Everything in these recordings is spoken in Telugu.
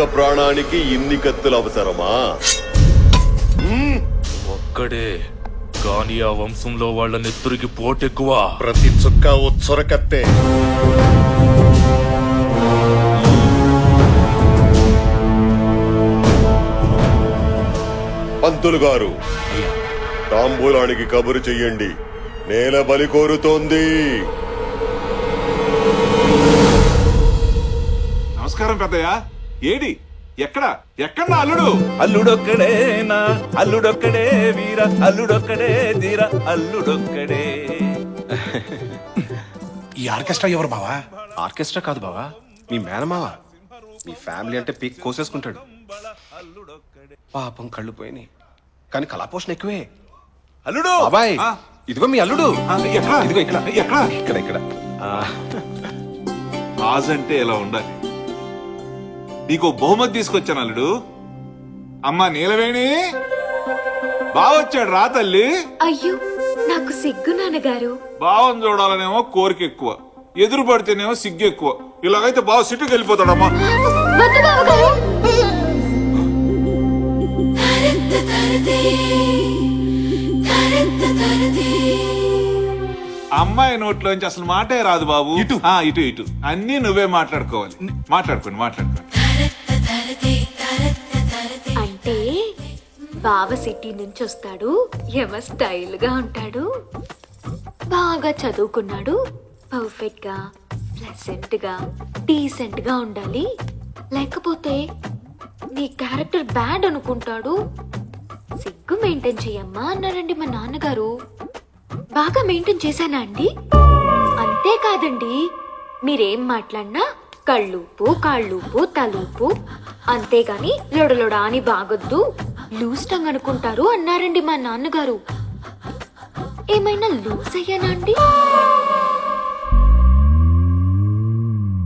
ఒక్క ప్రాణానికి ఇన్ని కత్తులు అవసరమా? ఒక్కడే. కానీ ఆ వంశంలో వాళ్ళ నెత్తురికి పోటెక్కువ. ప్రతి చుక్క ఓ చొరకత్తే పంతులు గారు తాంబూలానికి కబురు చెయ్యండి. నేల బలి కోరుతోంది. నమస్కారం పెద్దయ్య. ఏడి ఎక్కడ? ఎక్కడ నా అల్లుడు? అల్లుడొక్కడేనా? అల్లుడొక్కడే వీర అల్లుడొక్కడే ధీర అల్లుడొక్కడే. ఈ ఆర్కెస్ట్రా ఎవరు బావా? ఆర్కెస్ట్రా కాదు బావా మీ మేనమావ. మీ ఫ్యామిలీ అంటే పీక్ కోసేసుకుంటాడు. పాపం కళ్ళు పోయినాయి. కానీ కళాపోషణ ఎక్కువే. అల్లుడు! బాబాయ్ ఆ, ఇదిగో మీ అల్లుడు. ఎక్కడ? ఇదిగో ఇక్కడ. ఎక్కడ? ఇక్కడ ఇక్కడ. ఆ, రాజు అంటే ఇలా ఉండాలి. నీకు బహుమతి తీసుకొచ్చాను అల్లుడు. అమ్మా నీలవేణి బావొచ్చాడు రా తల్లి. అయ్యో నాకు సిగ్గు నాన్నగారు. బావం చూడాలనేమో కోరిక ఎక్కువ. ఎదురు పడితేనేమో సిగ్గు ఎక్కువ. ఇలాగైతే బావ సిట్టుకు వెళ్ళిపోతాడమ్మా. అమ్మాయి నోట్లోంచి అసలు మాటే రాదు బాబు. ఇటు. ఆ, ఇటు ఇటు. అన్ని నువ్వే మాట్లాడుకోవాలి. మాట్లాడుకోండి మాట్లాడుకోండి. బావ సిటీ నుంచి వస్తాడు. ఎమ స్టైల్గా ఉంటాడు. బాగా చదువుకున్నాడు. పర్ఫెక్ట్గా ప్లెసెంట్గా డీసెంట్గా ఉండాలి. లేకపోతే నీ క్యారెక్టర్ బ్యాడ్ అనుకుంటాడు. సిగ్గు మెయింటైన్ చెయ్యమ్మా అన్నారండి మా నాన్నగారు. బాగా మెయింటైన్ చేశానా అండి? అంతేకాదండి మీరేం మాట్లాడినా కళ్ళూపు కాళ్ళూపు తలూపు. అంతేగాని లొడలొడా అని బాగొద్దు. లూజ్ టంగ్ అనుకుంటారు అన్నారండి మా నాన్నగారు. ఏమైనా లూజ్ అయ్యానా అండి?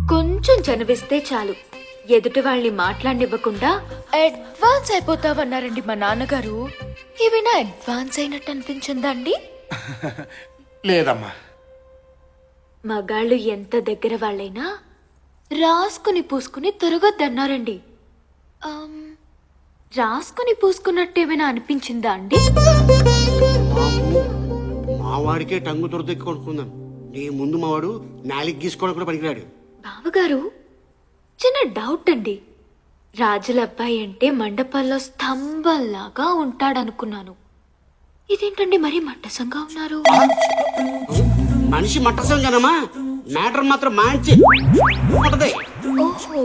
కొంచెం చనివిస్తే చాలు. ఎదుటి వాళ్ళని మాట్లాడినివ్వకుండా అడ్వాన్స్ అయిపోతావన్నారండి మా నాన్నగారు. ఏమైనా అడ్వాన్స్ అయినట్టు అనిపించిందా అండి? లేదమ్మా. మగాళ్ళు ఎంత దగ్గర వాళ్ళైనా రాసుకుని పూసుకుని తిరగొద్దన్నారండి. ఆమ్, రాసుకుని పూసుకున్నట్టు ఏమైనా అనిపించిందా అండి? మా వాడికే టంగు దొరదెక్కి కొనుక్కుందాం నీ ముందు మావాడు నాలికి గీసుకోవడం కూడా పనికిరాడు. బావగారు చిన్న డౌట్ అండి. రాజుల అబ్బాయి అంటే మండపాల్లో స్తంభంలాగా ఉంటాడనుకున్నాను. ఇదేంటండి మరీ మట్టసంగా ఉన్నారు? మనిషి మట్టసం కదమ్మా మ్యాటర్ మాత్రం మంచి ఉంటది. ఓహో.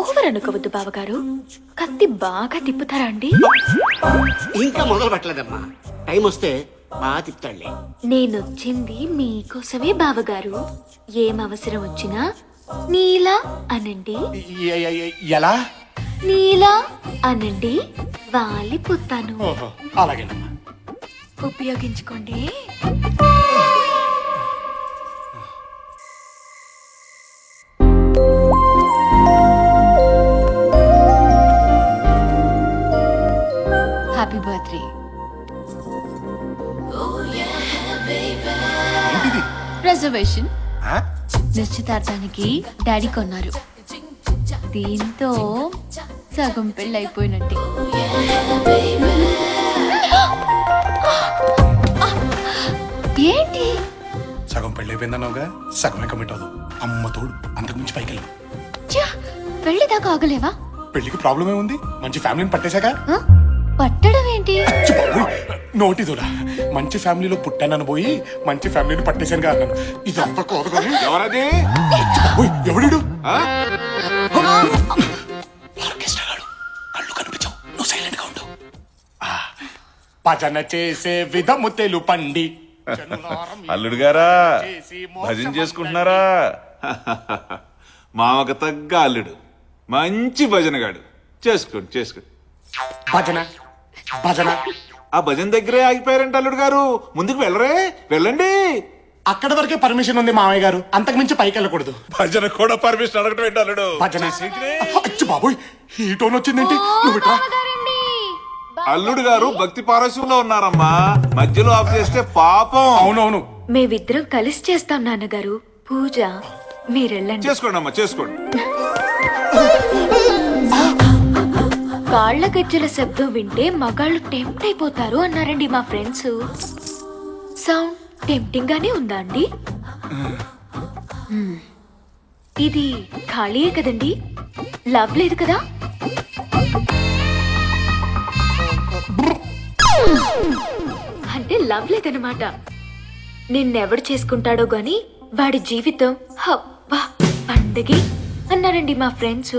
ఓవర్ అనుకోవద్దు బావగారు. కత్తి బాగా తిప్పుతారా అండి? ఇంకా మొదలు పెట్టలేదమ్మా. టైం వస్తే బాగా తిప్పుతాడులే. నేనొచ్చింది మీకోసమే బావగారు. ఏం అవసరం వచ్చినా నీలా అనండి. ఎలా? నీలా అనండి. వాలిపోతాను అలాగేనమ్మా. ఉపయోగించుకోండి. రిజర్వేషన్? నిశ్చితార్థానికి డాడీ కొన్నారు. దీంతో సగం పెళ్ళి అయిపోయినట్టే ఏంటి? సగం పెళ్ళి అయిపోయిందన్నావుగా సగమే కమిట్ అవ్వదు. అమ్మ తోడు అంతకుమించి పైకి వెళ్ళు! పెళ్ళి దాకా ఆగలేవా? పెళ్ళికి ప్రాబ్లం ఏముంది? మంచి ఫ్యామిలీని పట్టేశాక? పట్టడం ఏంటి? నోటి దూడ మంచి ఫ్యామిలీలో పుట్టానని పోయి మంచి ఫ్యామిలీని పట్టేశాను అన్నాను. కోదు ఎవరది? ఆర్కెస్ట్రా గాడు కళ్ళు కనిపించవు. నువ్వు సైలెంట్గా ఉండు. ఆ, భజన చేసే విధము తెలుపండి. అల్లుడు గారా భజన చేసుకుంటున్నారా? మామకు తగ్గ అల్లుడు. మంచి భజనగాడు చేసుకోండి చేసుకోండి భజన. భజన. ఆ భజన దగ్గరే ఆగిపోయారంట అల్లుడు గారు. ముందుకు వెళ్ళరే వెళ్ళండి. అక్కడ వరకే పర్మిషన్ ఉంది మామయ్య గారు. అంతకు మించి పైకి వెళ్ళకూడదు. భజన కూడా పర్మిషన్ అడగటం ఏంటి అల్లుడు? భజన. అచ్చు బాబోయ్ ఈ టోన్ వచ్చిందేంటి? నువ్వు ఇట్రా. అల్లుడు గారు భక్తి పారస్యంలో ఉన్నారమ్మా. మధ్యలో ఆఫ్ చేస్తే పాపం. అవునవును. మేమిద్దరం కలిసి చేస్తాం నాన్నగారు. పూజ. మీరెళ్ళండి చేసుకోండి అమ్మా చేసుకోండి. కాళ్ళ గజ్జల శబ్దం వింటే మగాళ్ళు టెంప్ట్ అయిపోతారు అన్నారండి మా ఫ్రెండ్స్. సౌండ్ టెంప్టింగ్ గానే ఉందా అండి? ఇది ఖాళీయే కదండి? లవ్ లేదు కదా? అంటే లవ్ లేదనమాట నిన్నెవడు చేసుకుంటాడో గాని వాడి జీవితం హబ్బా పండగే అన్నారండి మా ఫ్రెండ్స్.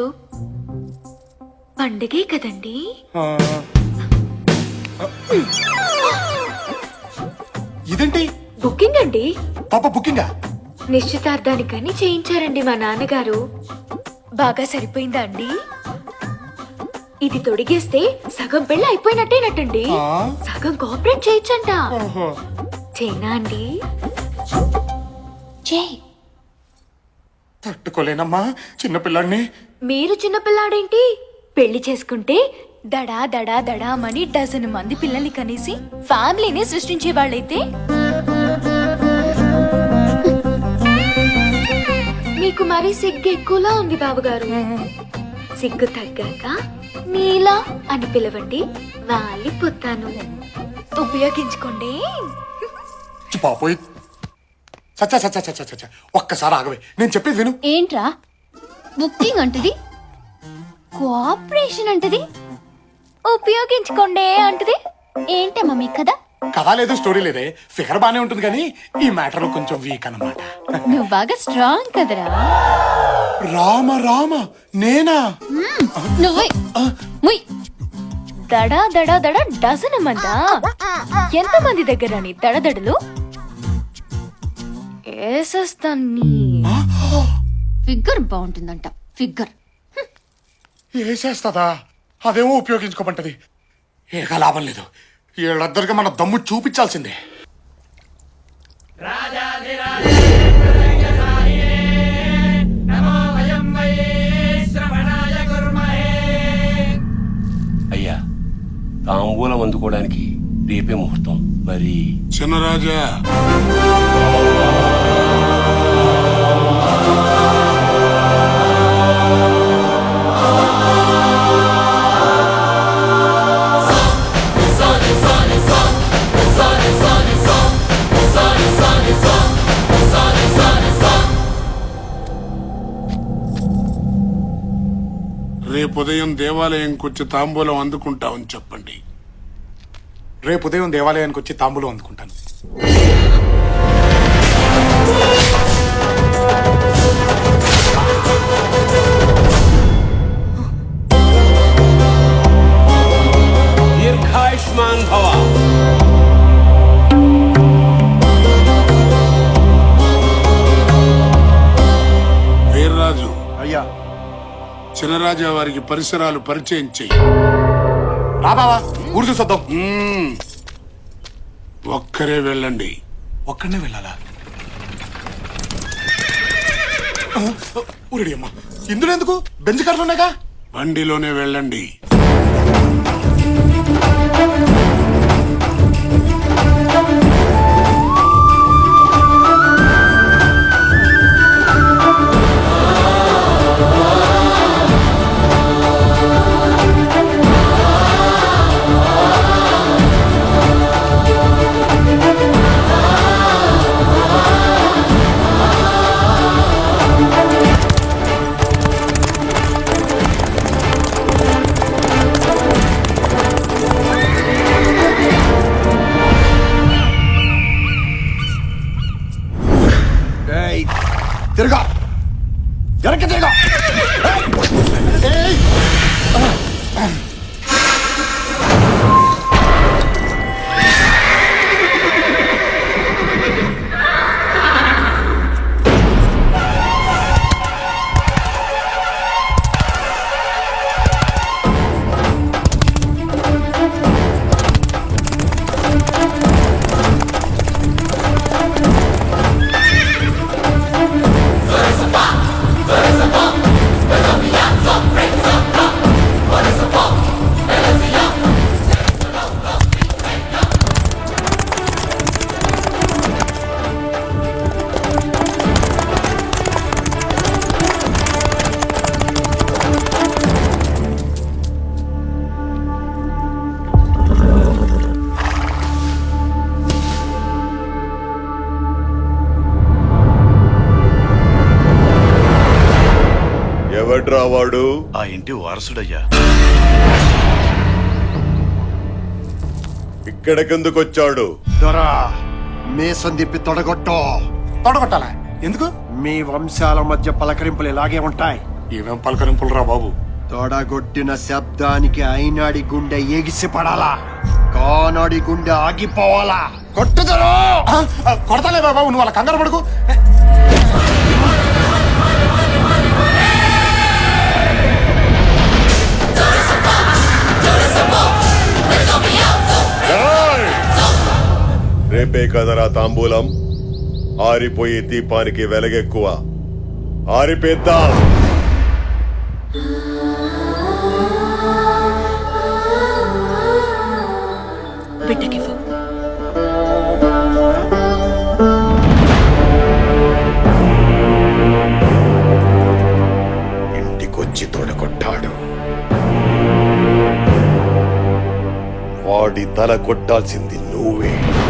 పండగే కదండి. ఇదేంటి? బుకింగ్ అండి. పాప బుకింగా? నిశ్చితార్థానికని చేయించారండి మా నాన్నగారు. బాగా సరిపోయిందా అండి? ఇది తొడిగేస్తే సగం పెళ్ళి అయిపోయినట్టేనట్టండి సగం కోఆపరేట్ చేయొచ్చంట. చేయనా అండి? చేయి. తట్టుకోలేనమ్మా చిన్నపిల్లాడిని మీరు చిన్నపిల్లాడేంటి పెళ్ళి చేసుకుంటే దడా దడా దడామని డజన్ మంది పిల్లల్ని కనేసి ఫ్యామిలీని సృష్టించే వాళ్ళైతే? మీకు మరి సిగ్గు ఎక్కువలా ఉంది బాబుగారు? సిగ్గు తగ్గాక నీలా అని పిలవండి వాలిపోతాను. ఉపయోగించుకోండి. పాపోయి. సచ్చా సచ్చా సచ్చా సచ్చా ఒక్కసారి ఆగవే. నేను చెప్పేది విను. ఏంట్రా? బుకింగ్ అంటది కోఆపరేషన్ అంటది? ఉపయోగించుకోండి అంటది? ఏంటమ్మా మీ కదా కథ లేదు స్టోరీ లేదే. ఫిగర్ బానే ఉంటుంది కానీ ఈ మ్యాటర్లో కొంచెం వీక్ అన్నమాట. నువ్వు బాగా స్ట్రాంగ్ కదరా. రామ రామ నేనా? నువ్వే. ముయ్. దడా దడా దడా డజన్ మందా ఎంత మంది దగ్గర నీ దడదడలు? ఏసేస్తాన్ని. Figure బాగుంటుందంట figure. వేసేస్తుందా? అదేమో ఉపయోగించుకోమంటది. ఏక లాభం లేదు. వీళ్ళిద్దరికి మన దమ్ము చూపించాల్సిందే. అయ్యా తాంబూలం అందుకోవడానికి రేపే ముహూర్తం. మరి చిన్నరాజా. ఉదయం దేవాలయంకి వచ్చి తాంబూలం అందుకుంటామని చెప్పండి. రేపు ఉదయం దేవాలయానికి వచ్చి తాంబూలం అందుకుంటాను. చినరాజా వారికి పరిసరాలు పరిచయం చెయ్యి. రా బావా ఊరు చూసొద్దాం. మ్మ్. ఒక్కరే వెళ్ళండి. ఒక్కడనే వెళ్ళాలా? ఊరడి అమ్మా ఇందులో ఎందుకు? బెంచ్ కార్లు ఉన్నాయిగా? బండిలోనే వెళ్ళండి. ఎవడ్రా వాడు? ఆ ఇంటి వారసుడయ్యా. ఇక్కడికెందుకొచ్చాడు? దొరా మేసం తిప్పి తొడగొట్టో. తొడగొట్టాలా? ఎందుకు? మీ వంశాల మధ్య పలకరింపులు ఇలాగే ఉంటాయి. ఏమేం పలకరింపులు రా బాబు? తొడగొట్టిన శబ్దానికి అయినాడి గుండె ఎగిసి పడాలా కానాడి గుండె ఆగిపోవాలా? కొట్టుదరో కొడతాలే బాబు నువ్వు అలా కంగారు పడుకు. రేపే కదరా తాంబూలం. ఆరిపోయే దీపానికి వెలగెక్కువ. ఆరిపేద్దాం. బిడ్డకివ్వు. ఇంటికొచ్చి తొడగొట్టాడు. వాడి తల కొట్టాల్సింది నువ్వే.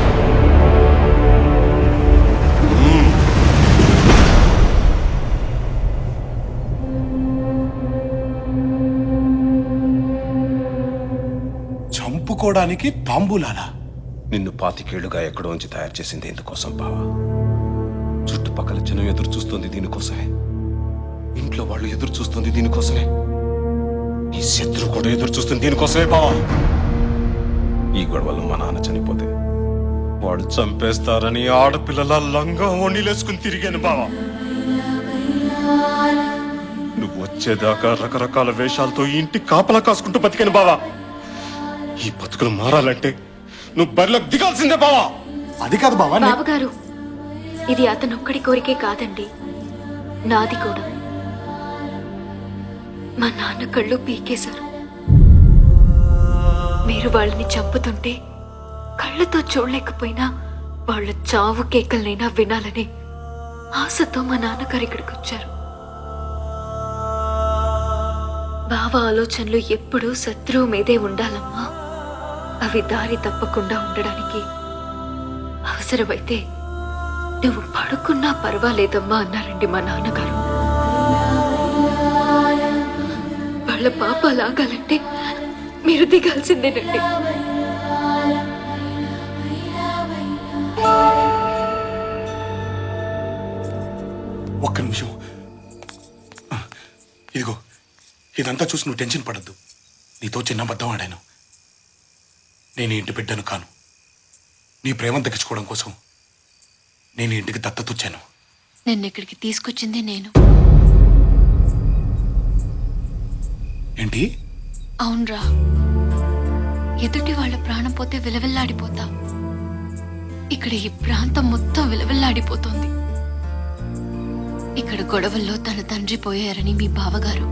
చంపుకోవడానికి తాంబూలాలా నిన్ను పాతికేళ్ళుగా ఎక్కడో ఉంచి తయారు చేసింది ఎందుకోసం బావా. చుట్టుపక్కల జనం ఎదురు చూస్తుంది దీనికోసమే. ఇంట్లో వాళ్ళు ఎదురు చూస్తుంది దీనికోసమే. నీ శత్రువు కూడా ఎదురు చూస్తుంది దీనికోసమే బావా. ఈ గొడవలు మా నాన్న చనిపోతే వాడు చంపేస్తారని ఆడపిల్లల లంగా వండిలేసుకుని తిరిగాను బావా. నువ్వు వచ్చేదాకా రకరకాల వేషాలతో ఇంటి కాపలా కాసుకుంటూ బతికాను బావా. ఈ బతుకులు మారాలంటే నువ్వు బరిలోకి దిగాల్సిందే బావా. అది కాదు బావా నే- బావగారు ఇది అతనొక్కడి కోరికే కాదండి. నాది కూడా. మా నాన్న కళ్ళు పీకేశారు. మీరు వాళ్ళని చంపుతుంటే కళ్ళతో చూడలేకపోయినా వాళ్ళ చావు కేకలనైనా వినాలని ఆశతో మా నాన్నగారు ఇక్కడికి వచ్చారు. బావ ఆలోచనలు ఎప్పుడూ శత్రువు మీదే ఉండాలమ్మా. అవి దారి తప్పకుండా ఉండడానికి అవసరమైతే నువ్వు పడుకున్నా పర్వాలేదమ్మా అన్నారండి మా నాన్నగారు. వాళ్ళ పాప లాగాలంటే మీరు దిగాల్సిందేనండి. ఒక్క నిమిషం. ఇదిగో ఇదంతా చూసి నువ్వు టెన్షన్ పడద్దు. నీతో చిన్న బద్దం ఆడాను. నేను ఇంటి బిడ్డను కాను. నీ ప్రేమను దక్కించుకోవడం కోసం నేను ఇంటికి దత్తత వచ్చాను నిన్ను ఇక్కడికి తీసుకొచ్చింది నేను. ఏంటి? అవునరా. ఎదుటి వాళ్ళ ప్రాణం పోతే విలవిల్లాడిపోతా. ఇక్కడ ఈ ప్రాంతం మొత్తం విలవిల్లాడిపోతోంది. ఇక్కడ గొడవల్లో తన తండ్రి పోయారని మీ బావగారు.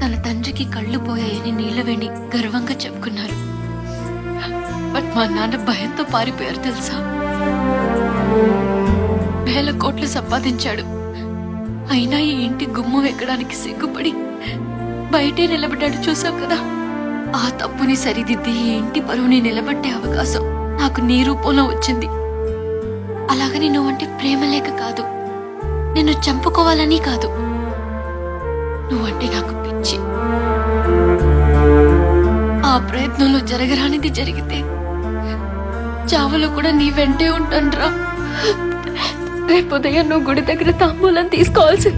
తన తండ్రికి కళ్ళు పోయాయని నీళ్ళవేణి గర్వంగా చెప్పుకున్నారు. బట్ మా నాన్న భయంతో పారిపోయారు తెలుసా? వేల కోట్లు సంపాదించాడు. అయినా ఈ ఇంటి గుమ్మం ఎక్కడానికి సిగ్గుపడి బయటే నిలబడ్డాడు చూసావు కదా? ఆ తప్పుని సరిదిద్ది ఈ ఇంటి పరువుని నిలబట్టే అవకాశం నాకు నీ రూపంలో వచ్చింది. అలాగని నువ్వంటే ప్రేమ లేక కాదు. నిన్ను చంపుకోవాలని కాదు. నువ్వంటే నాకు పిచ్చి. ఆ ప్రయత్నంలో జరగరానిది జరిగితే చావులో కూడా నీ వెంటే ఉంటాను రా రేపు ఉదయం నువ్వు గుడి దగ్గర తాంబూలం తీసుకోవాల్సి